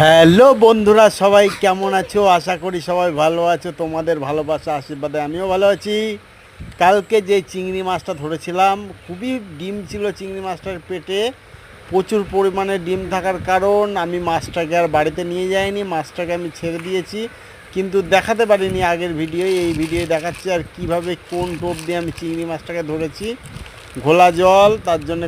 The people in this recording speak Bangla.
হ্যালো বন্ধুরা, সবাই কেমন আছো? আশা করি সবাই ভালো আছো। তোমাদের ভালোবাসা, আশীর্বাদে আমিও ভালো আছি। কালকে যে চিংড়ি মাছটা ধরেছিলাম, খুবই ডিম ছিল চিংড়ি মাছটার পেটে। প্রচুর পরিমাণে ডিম থাকার কারণ, আমি মাছটাকে আর বাড়িতে নিয়ে যাইনি, মাছটাকে আমি ছেড়ে দিয়েছি। কিন্তু দেখাতে পারিনি আগের ভিডিও এই ভিডিও দেখাচ্ছি আর কীভাবে কোন টোপ দিয়ে আমি চিংড়ি মাছটাকে ধরেছি। ঘোলা জল, তার জন্য